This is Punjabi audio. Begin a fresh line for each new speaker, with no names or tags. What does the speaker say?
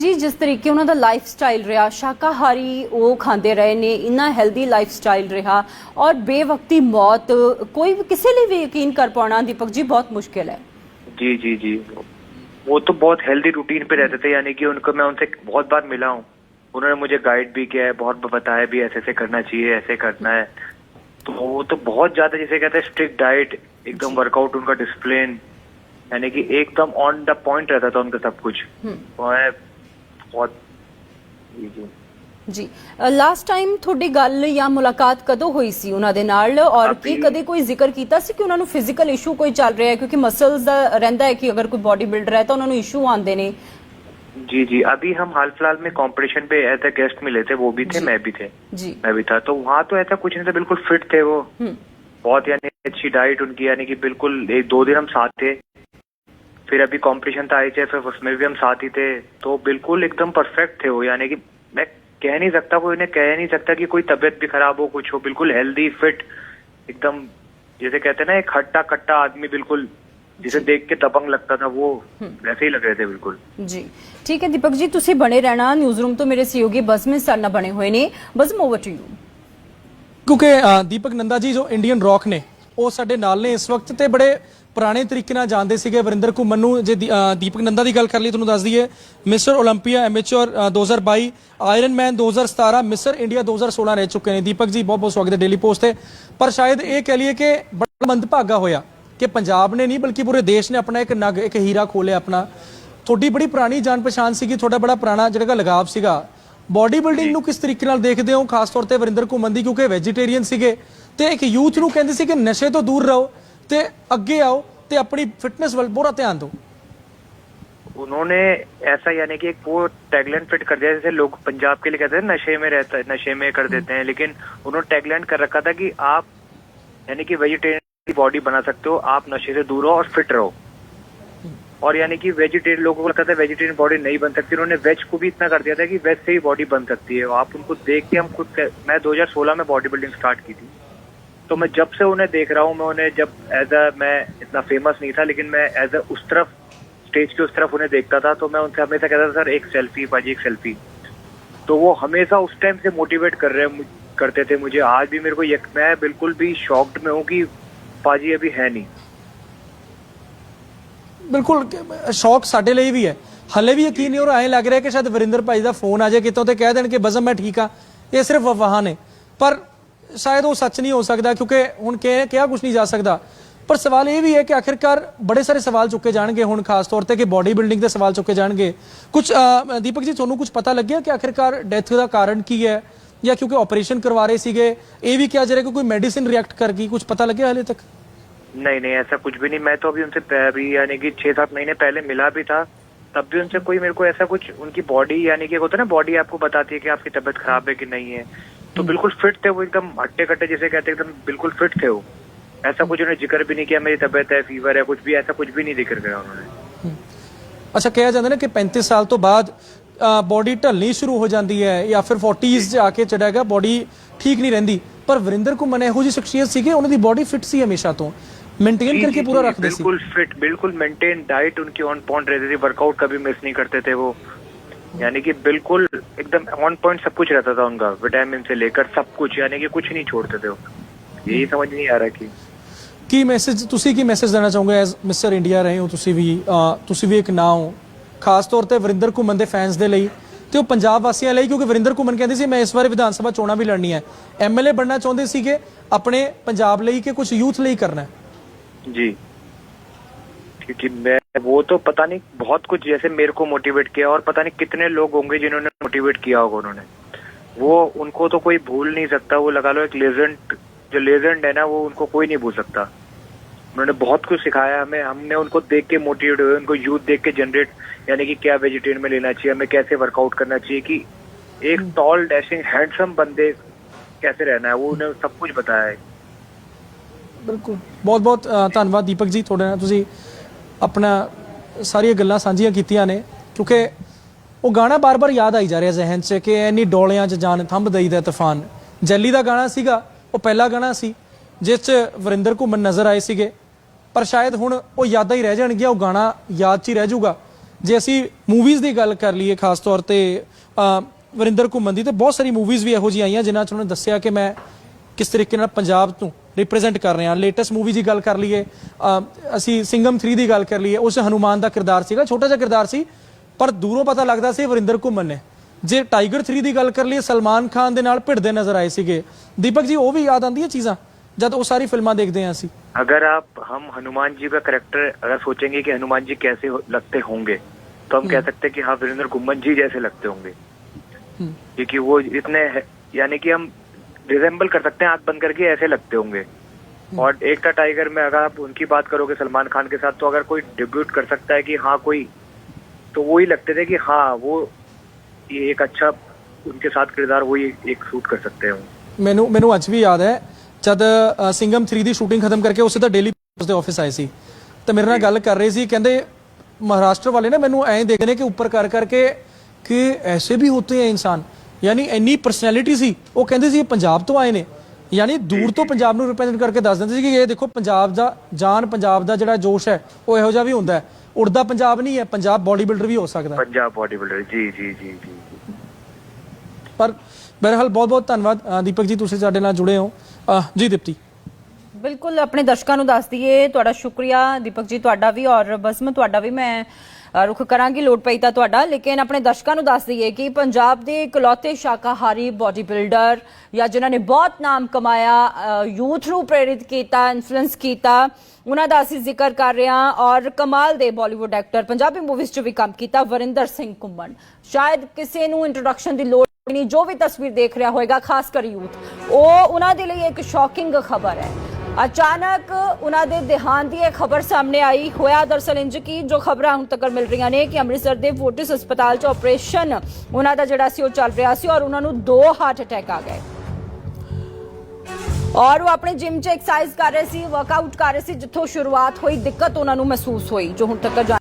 ਜੀ ਜਿਸ ਤਰੀਕੇ ਉਹਨਾਂ ਦਾ ਲਾਈਫ ਸਟਾਈਲ ਰਿਹਾ ਸ਼ਾਕਾਹਾਰੀ ਉਹ ਖਾਂਦੇ ਰਹੇ ਨੇ ਇੰਨਾ ਹੈਲਦੀ ਲਾਈਫ ਸਟਾਈਲ ਰਿਹਾ ਔਰ ਬੇਵਕਤੀ ਮੌਤ ਕੋਈ ਵੀ ਕਿਸੇ ਲਈ ਵੀ ਯਕੀਨ ਕਰ ਪਾਉਣਾ ਦੀਪਕ ਜੀ ਬਹੁਤ ਮੁਸ਼ਕਿਲ ਹੈ
जी जी जी वो तो बहुत हेल्दी रूटीन पे रहते थे यानी कि उनको मैं उनसे बहुत बार मिला हूँ उन्होंने मुझे गाइड भी किया है बहुत बताया भी ऐसे ऐसे करना चाहिए ऐसे करना है तो वो तो बहुत ज्यादा जैसे कहते हैं स्ट्रिक्ट डाइट एकदम वर्कआउट उनका डिसिप्लिन यानी कि एकदम ऑन द पॉइंट रहता था उनका सब कुछ
हम्म।
वो है बहुत जी जी
ਜੀ ਲਾਸਟ ਟਾਈਮ ਤੁਹਾਡੀ ਗੱਲ ਜਾਂ ਮੁਲਾਕਾਤ ਕਦੋਂ ਹੋਈ ਸੀ ਉਹਨਾਂ ਦੇ ਨਾਲ ਔਰ ਕੀ
ਅਭੀ-
ਕਦੇ ਕੋਈ ਜ਼ਿਕਰ ਕੀਤਾ ਸੀ ਕਿ ਉਹਨਾਂ ਨੂੰ ਫਿਜ਼ੀਕਲ ਇਸ਼ੂ ਕੋਈ ਚੱਲ ਰਿਹਾ ਹੈ ਕਿਉਂਕਿ ਮਸਲਸ ਦਾ ਰਹਿੰਦਾ ਹੈ ਕਿ ਅਗਰ ਕੋਈ ਬਾਡੀ ਬਿਲਡਰ ਹੈ ਤਾਂ ਉਹਨਾਂ ਨੂੰ ਇਸ਼ੂ ਆਉਂਦੇ ਨੇ
जी जी अभी हम हाल फिलहाल में कंपटीशन पे एज ए गेस्ट मिले थे वो भी थे
जी।
मैं भी थे
ਜੀ
मैं भी था तो वहाँ तो ऐसा कुछ नहीं था बिल्कुल फिट थे वो
ਹਮ
बहुत यानी अच्छी डाइट उनकी यानी कि बिल्कुल एक दो दिन हम साथ थे फिर अभी कंपटीशन था आई फिर उसमें भी हम साथ ही थे तो बिल्कुल एकदम परफेक्ट थे वो यानी कि मैं कह नहीं सकता कोई उन्हें कह नहीं सकता कि कोई तबीयत भी खराब हो कुछ हो बिल्कुल हेल्दी फिट एकदम जैसे कहते हैं ना एक हट्टा कट्टा आदमी बिल्कुल जिसे देख के दबंग लगता था वो वैसे ही लग रहे थे बिल्कुल
ਜੀ ਠੀਕ ਹੈ ਦੀਪਕ ਜੀ ਤੁਸੀਂ ਬਣੇ ਰਹਿਣਾ ਨਿਊਜ਼ ਰੂਮ ਤੋਂ ਮੇਰੇ ਸਹਿਯੋਗੀ ਬਜ਼ਮ ਸਾਡੇ ਨਾਲ ਬਣੇ ਹੋਏ ਨੇ ਬਜ਼ਮ ਓਵਰ ਟੂ ਯੂ
ਕਿਉਂਕਿ ਅ, ਦੀਪਕ ਨੰਦਾ ਜੀ ਜੋ ਇੰਡੀਅਨ ਰੌਕ ਨੇ ਉਹ ਸਾਡੇ ਨਾਲ ਨੇ। ਇਸ ਵਕਤ ਤੇ ਬੜੇ ਪੁਰਾਣੇ ਤਰੀਕੇ ਨਾਲ ਜਾਣਦੇ ਸੀਗੇ ਵਰਿੰਦਰ ਘੁੰਮਣ ਨੂੰ। ਜੇ ਦੀਪਕ ਨੰਦਾ ਦੀ ਗੱਲ ਕਰ ਲਈ ਤੁਹਾਨੂੰ ਦੱਸ ਦਈਏ, Mister 올림픽ਆ amateur 2022 iron man 2017 Mister India 2016 ਰਹਿ ਚੁੱਕੇ ਨੇ। ਦੀਪਕ ਜੀ ਬਹੁਤ ਬਹੁਤ ਸਵਾਗਤ ਹੈ ਡੇਲੀ ਪੋਸਟ ਤੇ। ਪਰ ਸ਼ਾਇਦ ਇਹ ਕਹਿ ਲਈਏ ਕਿ ਬੜਾ ਮੰਦਭਾਗਾ ਹੋਇਆ ਕਿ ਪੰਜਾਬ ਨੇ ਨਹੀਂ, ਬਲਕਿ ਪੂਰੇ ਦੇਸ਼ ਨੇ ਆਪਣਾ ਇੱਕ ਨਗ, ਇੱਕ ਹੀਰਾ ਖੋਲਿਆ ਆਪਣਾ। ਤੁਹਾਡੀ ਬੜੀ ਪੁਰਾਣੀ ਜਾਣ ਪਛਾਣ ਸੀਗੀ, ਤੁਹਾਡਾ ਬੜਾ ਪੁਰਾਣਾ ਜਿਹੜਾ ਲਗਾਵ ਸੀਗਾ। ਬਾਡੀ ਬਿਲਡਿੰਗ ਨੂੰ ਕਿਸ ਤਰੀਕੇ ਨਾਲ ਦੇਖਦੇ ਹੋ ਖਾਸ ਤੌਰ ਤੇ ਵਰਿੰਦਰ ਘੁੰਮਣ ਦੀ ਕਿਉਂਕਿ ਵੈਜੀਟੇਰੀਅਨ ਸੀਗੇ ਤੇ ਇੱਕ ਯੂਥ ਨੂੰ ਕਹਿੰਦੇ ਸੀ ਕਿ ਨਸ਼ੇ ਤੋਂ ਦੂਰ ਰਹੋ ਤੇ ਅੱਗੇ ਆਓ ਤੇ ਆਪਣੀ ਫਿਟਨੈਸ ਵੱਲ ਪੂਰਾ ਧਿਆਨ ਦਿਓ
उन्होंने ऐसा यानी कि एक वो टैगलाइन फिट कर दिया जैसे लोग पंजाब के लिए कहते हैं नशे में रहता है नशे में कर देते हैं लेकिन उन्होंने टैगलाइन कर रखा था कि आप यानी कि वेजिटेरियन की बॉडी बना सकते हो आप नशे से दूर रहो और फिट रहो और यानी कि वेजिटेरियन लोगों को लगता था वेजिटेरियन बॉडी नहीं बन सकती। उन्होंने वेज को भी इतना कर दिया था कि वेज से ही बॉडी बन सकती है। आप उनको देख के हम खुद मैं 2016 में बॉडी बिल्डिंग स्टार्ट की थी। तो मैं जब से उन्हें देख रहा हूँ, मैं उन्हें जब एज अ मैं इतना फ़ेमस नहीं था, लेकिन मैं एज अ उस तरफ़ स्टेज के उस तरफ़ उन्हें देखता था तो मैं उनसे हमेशा कहता था, सर, एक सेल्फी भाजी एक सेल्फी तो वो हमेशा उस टाइम से मोटिवेट कर रहे, करते थे मुझे। आज भी मेरे को मैं बिल्कुल भी शॉक्ड में हूँ कि पाजी अभी है नहीं।
ਬਿਲਕੁਲ ਸ਼ੌਕ ਸਾਡੇ ਲਈ ਵੀ ਹੈ। ਹਲੇ ਵੀ ਯਕੀਨ ਨਹੀਂ ਹੋ ਰਿਹਾ, ਐਂ ਲੱਗ ਰਿਹਾ ਕਿ ਸ਼ਾਇਦ ਵਰਿੰਦਰ ਭਾਈ ਦਾ ਫੋਨ ਆ ਜਾਏ, ਕਿਤੋਂ ਤੇ ਕਹਿ ਦੇਣ ਕਿ ਬਜ਼ਮ ਮੈਂ ਠੀਕ ਆ। ਇਹ ਸਿਰਫ ਅਫਵਾਹਾਂ ਨੇ। ਪਰ ਸ਼ਾਇਦ ਉਹ ਸੱਚ ਨਹੀਂ ਹੋ ਸਕਦਾ, ਕਿਉਂਕਿ ਹੁਣ ਕਿ ਕਿਹਾ ਕੁਝ ਨਹੀਂ ਜਾ ਸਕਦਾ। ਪਰ ਸਵਾਲ ਇਹ ਵੀ ਹੈ ਕਿ ਆਖਿਰਕਾਰ ਬੜੇ ਸਾਰੇ ਸਵਾਲ ਚੁੱਕੇ ਜਾਣਗੇ ਹੁਣ, ਖਾਸ ਤੌਰ ਤੇ ਕਿ ਬਾਡੀ ਬਿਲਡਿੰਗ ਦੇ ਸਵਾਲ ਚੁੱਕੇ ਜਾਣਗੇ। ਕੁਝ ਦੀਪਕ ਜੀ, ਤੁਹਾਨੂੰ ਕੁਝ ਪਤਾ ਲੱਗਿਆ ਕਿ ਆਖਿਰਕਾਰ ਡੈਥ ਦਾ ਕਾਰਨ ਕੀ ਹੈ? ਜਾਂ ਕਿਉਂਕਿ ਆਪਰੇਸ਼ਨ ਕਰਵਾ ਰਹੇ ਸੀਗੇ, ਇਹ ਵੀ ਕਿਹਾ ਜਾ ਰਿਹਾ ਕਿ ਕੋਈ ਮੈਡੀਸਿਨ ਰਿਐਕਟ ਕਰ ਗਈ ਕੁਝ ਪਤਾ ਲੱਗਿਆ ਹਲੇ ਤੱਕ?
नहीं नहीं ऐसा कुछ भी नहीं मैं तो अभी उनसे पह- अभी यानी कि छह सात महीने पहले मिला भी था तब भी उनसे कोई मेरे को ऐसा कुछ उनकी बॉडी यानी कि होता है ना बॉडी आपको बताती है कि आपकी तबीयत खराब है कि नहीं है तो बिल्कुल फिट थे वो एकदम हट्टे कट्टे जैसे कहते हैं एकदम बिल्कुल फिट थे वो ऐसा कुछ उन्होंने जिक्र भी नहीं किया मेरी तबीयत है फीवर है कुछ भी ऐसा कुछ भी नहीं जिक्र किया उन्होंने
ਅੱਛਾ ਕਿਹਾ ਜਾਂਦਾ ਨਾ ਕਿ 35 ਸਾਲ ਤੋਂ ਬਾਅਦ ਬਾਡੀ ਢਲਣੀ ਸ਼ੁਰੂ ਹੋ ਜਾਂਦੀ ਹੈ ਜਾਂ ਫਿਰ 40s 'ਚ ਆ ਕੇ ਚੜਾਗਾ ਬਾਡੀ ਠੀਕ ਨਹੀਂ ਰਹਿੰਦੀ ਪਰ ਵਰਿੰਦਰ ਘੁੰਮਣ ਇਹੋ ਜਿਹੀ ਸ਼ਖਸੀਅਤ ਸੀਗੇ ਉਹਨਾਂ ਦੀ ਬਾਡੀ ਫਿਟ ਸੀ ਹਮੇਸ਼ਾ ਤੋਂ ਮੇਨਟੇਨ
जी,
ਕਰਕੇ
जी,
ਪੂਰਾ
जी,
ਰੱਖਦੇ ਸੀ
बिल्कुल फिट बिल्कुल मेंटेन डाइट उनकी ऑन पॉइंट रहती थी वर्कआउट कभी मिस नहीं करते थे वो यानी कि बिल्कुल एकदम ऑन पॉइंट सब कुछ रहता था उनका विटामिन से लेकर सब कुछ यानी कि कुछ नहीं छोड़ते थे वो यही समझ नहीं आ रहा कि
ਕੀ ਮੈਸੇਜ ਤੁਸੀਂ ਕੀ ਮੈਸੇਜ ਦੇਣਾ ਚਾਹੋਗੇ ਐਜ਼ ਮਿਸਟਰ ਇੰਡੀਆ ਰਹੇ ਹੋ ਤੁਸੀਂ ਵੀ ਅਹ, ਤੁਸੀਂ ਵੀ ਇੱਕ ਨਾਂ ਹੋ ਖਾਸ ਤੌਰ ਤੇ ਵਰਿੰਦਰ ਘੁੰਮਣ ਦੇ ਫੈਨਸ ਦੇ ਲਈ ਤੇ ਉਹ ਪੰਜਾਬ ਵਾਸੀਆਂ ਲਈ ਕਿਉਂਕਿ ਵਰਿੰਦਰ ਘੁੰਮਣ ਕਹਿੰਦੇ ਸੀ ਮੈਂ ਇਸ ਵਾਰ ਵਿਧਾਨ ਸਭਾ ਚੋਣਾਂ ਵੀ ਲੜਨੀ ਹੈ ਐਮਐਲਏ ਬਣਨਾ ਚਾਹੁੰਦੇ ਸੀਗੇ ਆਪਣੇ ਪੰਜਾਬ ਲਈ ਕਿ ਕੁਝ ਯੂਥ ਲਈ ਕਰਨਾ ਹੈ
जी। क्योंकि मैं वो तो पता नहीं बहुत कुछ जैसे मेरे को मोटिवेट किया और पता नहीं कितने लोग होंगे जिन्होंने मोटिवेट किया होगा उन्होंने। वो उनको तो कोई भूल नहीं सकता वो लगा लो एक लेजेंड जो लेजेंड है ना वो उनको कोई नहीं भूल सकता। उन्होंने बहुत कुछ सिखाया हमें हमने उनको देख के मोटिवेट हुए उनको यूथ देख के जनरेट यानी कि क्या वेजिटेरियन में लेना चाहिए हमें कैसे वर्कआउट करना चाहिए कि एक टॉल डैशिंग हैंडसम बंदे कैसे रहना है वो उन्हें सब कुछ बताया है।
ਬਿਲਕੁਲ। ਬਹੁਤ ਬਹੁਤ ਧੰਨਵਾਦ ਦੀਪਕ ਜੀ ਤੁਹਾਡੇ ਨਾਲ। ਤੁਸੀਂ ਆਪਣਾ ਸਾਰੀਆਂ ਗੱਲਾਂ ਸਾਂਝੀਆਂ ਕੀਤੀਆਂ ਨੇ, ਕਿਉਂਕਿ ਉਹ ਗਾਣਾ ਬਾਰ-ਬਾਰ ਯਾਦ ਆਈ ਜਾ ਰਿਹਾ ਜ਼ਿਹਨ 'ਚ ਕਿ ਐਨੀ ਡੋਲਿਆਂ 'ਚ ਜਾਨ ਥੰਬ ਦਈਦਾ ਤੂਫਾਨ। ਜੈਲੀ ਦਾ ਗਾਣਾ ਸੀਗਾ, ਉਹ ਪਹਿਲਾ ਗਾਣਾ ਸੀ, ਜਿਸ 'ਚ ਵਰਿੰਦਰ ਘੁੰਮਣ ਨਜ਼ਰ ਆਏ ਸੀਗੇ। ਪਰ ਸ਼ਾਇਦ ਹੁਣ ਉਹ ਯਾਦਾਂ ਹੀ ਰਹਿ ਜਾਣਗੀਆਂ, ਉਹ ਗਾਣਾ ਯਾਦ 'ਚ ਹੀ ਰਹਿ ਜਾਊਗਾ। ਜੇ ਅਸੀਂ ਮੂਵੀਜ਼ ਦੀ ਗੱਲ ਕਰ ਲਈਏ ਖਾਸ ਤੌਰ ਤੇ ਵਰਿੰਦਰ ਘੁੰਮਣ ਦੀ, ਤੇ ਬਹੁਤ ਸਾਰੀ ਮੂਵੀਜ਼ ਵੀ ਇਹੋ ਜਿਹੀ ਆਈਆਂ, ਜਿਨ੍ਹਾਂ 'ਚ ਉਹਨਾਂ ਨੇ ਦੱਸਿਆ ਕਿ ਮੈਂ ਕਿਸ ਤਰੀਕੇ ਨਾਲ ਪੰਜਾਬ ਤੋਂ ਰਿਪਰੈਜ਼ੈਂਟ ਕਰ ਰਹੇ ਹਾਂ ਲੇਟੈਸਟ ਮੂਵੀ ਦੀ ਗੱਲ ਕਰ ਲਈਏ ਅ, ਅਸੀਂ ਸਿੰਗਮ 3 ਦੀ ਗੱਲ ਕਰ ਲਈਏ ਉਸ 'ਚ ਹਨੂਮਾਨ ਦਾ ਕਿਰਦਾਰ ਸੀਗਾ ਛੋਟਾ ਜਿਹਾ ਕਿਰਦਾਰ ਸੀ ਪਰ ਦੂਰੋਂ ਪਤਾ ਲੱਗਦਾ ਸੀ ਇਹ ਵਰਿੰਦਰ ਘੁੰਮਣ ਨੇ ਜੇ ਟਾਈਗਰ 3 ਦੀ ਗੱਲ ਕਰ ਲਈਏ ਸਲਮਾਨ ਖਾਨ ਦੇ ਨਾਲ ਭਿੜਦੇ ਨਜ਼ਰ ਆਏ ਸੀਗੇ ਦੀਪਕ ਜੀ ਉਹ ਵੀ ਯਾਦ ਆਉਂਦੀਆਂ ਚੀਜ਼ਾਂ ਜਦ ਉਹ ਸਾਰੀ ਫਿਲਮਾਂ ਦੇਖਦੇ ਹਾਂ ਅਸੀਂ
अगर आप हम हनुमान जी का करेक्टर अगर सोचेंगे कि हनुमान जी कैसे हो- लगते होंगे तो हम कह सकते हैं कि हाँ वीरेंद्र गुम्मन जी जैसे लगते होंगे
हम्म।
क्योंकि वो इतने है- यानी कि हम रिजेंबल कर सकते हैं आंख बंद करके ऐसे लगते होंगे और एक था टाइगर में अगर आप उनकी बात करोगे सलमान खान के साथ तो अगर कोई डिब्यूट कर सकता है कि हाँ कोई तो वो ही लगते थे कि हाँ वो ये एक अच्छा उनके साथ किरदार वही एक सूट कर सकते हैं
ਮੈਨੂੰ ਮੈਨੂੰ ਅੱਜ ਵੀ ਯਾਦ ਹੈ ਜਦ ਅ, ਸਿੰਗਮ 3 ਦੀ ਸ਼ੂਟਿੰਗ ਖਤਮ ਕਰਕੇ ਉਸੇ ਦਾ ਡੇਲੀ ਦੇ ਆਫਿਸ ਆਏ ਸੀ ਤੇ ਮੇਰੇ ਨਾਲ ਗੱਲ ਕਰ ਰਹੇ ਸੀ ਕਹਿੰਦੇ ਮਹਾਰਾਸ਼ਟਰ ਵਾਲੇ ਨਾ ਮੈਨੂੰ ਐਂ ਦੇਖਦੇ ਨੇ ਕਿ ਉੱਪਰ ਕਰ ਕਰਕੇ ਕਿ ਐਸੇ ਵੀ ਹੁੰਦੇ ਆ ਇਨਸਾਨ ਯਾਨੀ ਇੰਨੀ ਪਰਸਨੈਲਿਟੀ ਸੀ ਉਹ ਕਹਿੰਦੇ ਸੀ ਇਹ ਪੰਜਾਬ ਤੋਂ ਆਏ ਨੇ। ਯਾਨੀ ਦੂਰ ਤੋਂ ਪੰਜਾਬ ਨੂੰ ਰਿਪਰੈਜ਼ੈਂਟ ਕਰਕੇ ਦੱਸ ਦਿੰਦੇ ਸੀ ਕਿ ਇਹ ਦੇਖੋ ਪੰਜਾਬ ਦਾ ਜਾਨ ਪੰਜਾਬ ਦਾ ਜਿਹੜਾ ਜੋਸ਼ ਹੈ ਉਹ ਇਹੋ ਜਿਹਾ ਵੀ ਹੁੰਦਾ ਹੈ। ਉੜਦਾ ਪੰਜਾਬ ਨਹੀਂ ਹੈ ਪੰਜਾਬ ਬਾਡੀ ਬਿਲਡਰ ਵੀ ਹੋ ਸਕਦਾ
ਪੰਜਾਬ ਬਾਡੀ ਬਿਲਡਰ ਜੀ ਜੀ ਜੀ ਜੀ।
ਪਰ ਬਹਿਰਹਾਲ ਬਹੁਤ ਬਹੁਤ ਧੰਨਵਾਦ ਦੀਪਕ ਜੀ ਤੁਸੀਂ ਸਾਡੇ ਨਾਲ ਜੁੜੇ ਹੋ। ਜੀ ਦੀਪਤੀ।
ਬਿਲਕੁਲ ਆਪਣੇ ਦਰਸ਼ਕਾਂ ਨੂੰ ਦੱਸ ਦਈਏ ਤੁਹਾਡਾ ਸ਼ੁਕਰੀਆ ਦੀਪਕ ਜੀ ਤੁਹਾਡਾ ਵੀ ਔਰ ਬਸਮ ਤੁਹਾਡਾ ਵੀ ਮੈਂ ਰੁਖ ਕਰਾਂਗੀ ਲੋਡ ਪਈ ਤਾਂ ਤੁਹਾਡਾ। ਲੇਕਿਨ ਆਪਣੇ ਦਰਸ਼ਕਾਂ ਨੂੰ ਦੱਸ ਦਈਏ ਕਿ ਪੰਜਾਬ ਦੇ ਇਕਲੌਤੇ ਸ਼ਾਕਾਹਾਰੀ ਬਾਡੀ ਬਿਲਡਰ ਜਾਂ ਜਿਨ੍ਹਾਂ ਨੇ ਬਹੁਤ ਨਾਮ ਕਮਾਇਆ ਯੂਥ ਨੂੰ ਪ੍ਰੇਰਿਤ ਕੀਤਾ ਇਨਫਲੂਐਂਸ ਕੀਤਾ, ਉਹਨਾਂ ਦਾ ਅਸੀਂ ਜ਼ਿਕਰ ਕਰ ਰਹੇ ਹਾਂ ਔਰ ਕਮਾਲ ਦੇ ਬਾਲੀਵੁੱਡ ਐਕਟਰ ਪੰਜਾਬੀ ਮੂਵੀਜ਼ 'ਚ ਵੀ ਕੰਮ ਕੀਤਾ, ਵਰਿੰਦਰ ਸਿੰਘ ਕੁੰਮਣ ਸ਼ਾਇਦ ਕਿਸੇ ਨੂੰ ਇੰਟਰੋਡਕਸ਼ਨ ਦੀ ਲੋੜ ਨਹੀਂ, ਜੋ ਵੀ ਤਸਵੀਰ ਦੇਖ ਰਿਹਾ ਹੋਏਗਾ, ਖਾਸ ਕਰ ਯੂਥ। ਉਹ ਉਹਨਾਂ ਦੇ ਲਈ ਇੱਕ ਸ਼ੌਕਿੰਗ ਖਬਰ ਹੈ। ਅਚਾਨਕ ਉਹਨਾਂ ਦੇ ਦੇਹਾਂਤ ਦੀ ਇਹ ਖਬਰ ਸਾਹਮਣੇ ਆਈ। ਹੋਇਆ ਦਰਸਲ ਇੰਜ ਕੀ, ਜੋ ਖਬਰਾਂ ਹੁਣ ਤੱਕ ਮਿਲ ਰਹੀਆਂ ਨੇ ਕਿ ਅੰਮ੍ਰਿਤਸਰ ਦੇ ਫੋਰਟਿਸ ਹਸਪਤਾਲ 'ਚ ਆਪਰੇਸ਼ਨ ਉਹਨਾਂ ਦਾ ਜਿਹੜਾ ਸੀ ਉਹ ਚੱਲ ਰਿਹਾ ਸੀ ਔਰ ਉਹਨਾਂ ਨੂੰ ਦੋ ਹਾਰਟ ਅਟੈਕ ਆ ਗਏ। ਔਰ ਉਹ ਆਪਣੇ ਜਿਮ 'ਚ ਐਕਸਰਸਾਈਜ਼ ਕਰ ਰਹੇ ਸੀ ਵਰਕਆਊਟ ਕਰ ਰਹੇ ਸੀ, ਜਿੱਥੋਂ ਸ਼ੁਰੂਆਤ ਹੋਈ, ਦਿੱਕਤ ਉਹਨਾਂ ਨੂੰ ਮਹਿਸੂਸ ਹੋਈ, ਜੋ ਹੁਣ ਤੱਕ